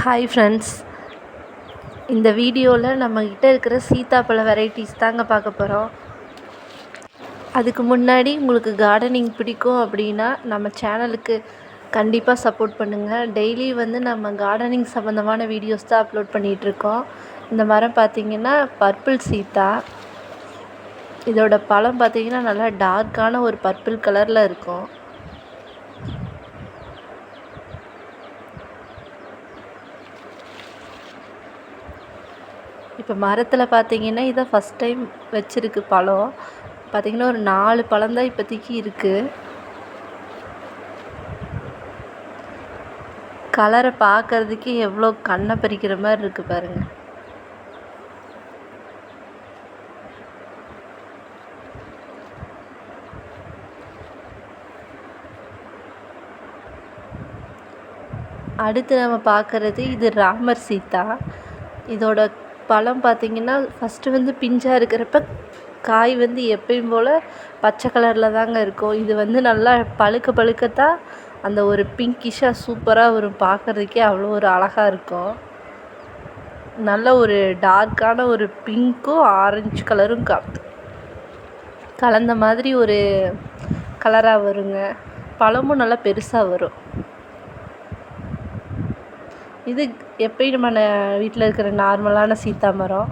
Hi friends இந்த வீடியோவில் நம்மக்கிட்ட இருக்கிற சீத்தாப்பழ வெரைட்டிஸ் தாங்க பார்க்க போகிறோம் அதுக்கு முன்னாடி உங்களுக்கு கார்டனிங் பிடிக்கும் அப்படின்னா நம்ம சேனலுக்கு கண்டிப்பாக சப்போர்ட் பண்ணுங்கள் டெய்லி வந்து நம்ம கார்டனிங் சம்மந்தமான வீடியோஸ் தான் அப்லோட் பண்ணிகிட்ருக்கோம் இந்த மரம் பார்த்திங்கன்னா பர்பிள் சீத்தா. இதோட பழம் பார்த்திங்கன்னா நல்லா டார்க்கான ஒரு பர்பிள் கலரில் இருக்கும். இப்போ மரத்தில் பார்த்தீங்கன்னா இதான் ஃபஸ்ட் டைம் வச்சுருக்கு பழம். பார்த்தீங்கன்னா ஒரு நாலு பழம் தான் இப்போதைக்கு இருக்குது கலரை பார்க்கறதுக்கே எவ்வளோ கண்ணை பறிக்கிற மாதிரி இருக்குது பாருங்கள் அடுத்து நம்ம பார்க்குறது இது ராமர் சீதா. இதோட பழம் பார்த்திங்கன்னா ஃபஸ்ட்டு வந்து பிஞ்சாக இருக்கிறப்ப காய் வந்து எப்பயும் போல் பச்சை கலரில் தாங்க இருக்கும். இது வந்து நல்லா பழுக்க பழுக்கத்தான் அந்த ஒரு பிங்கிஷாக சூப்பராக வரும். பார்க்குறதுக்கே அவ்வளோ ஒரு அழகாக இருக்கும். நல்ல ஒரு டார்க்கான ஒரு பிங்க்கும் ஆரஞ்சு கலரும் க கலந்த மாதிரி ஒரு கலராக வருங்க. பழமும் நல்லா பெருசாக வரும். இது எப்பயும் நம்ம வீட்டில் இருக்கிற நார்மலான சீத்தா மரம்.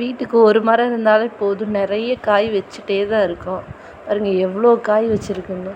வீட்டுக்கு ஒரு மரம் இருந்தாலே போதும். நிறைய காய் வச்சுட்டே தான் இருக்கும். பாருங்கள் எவ்வளோ காய் வச்சுருக்குன்னு.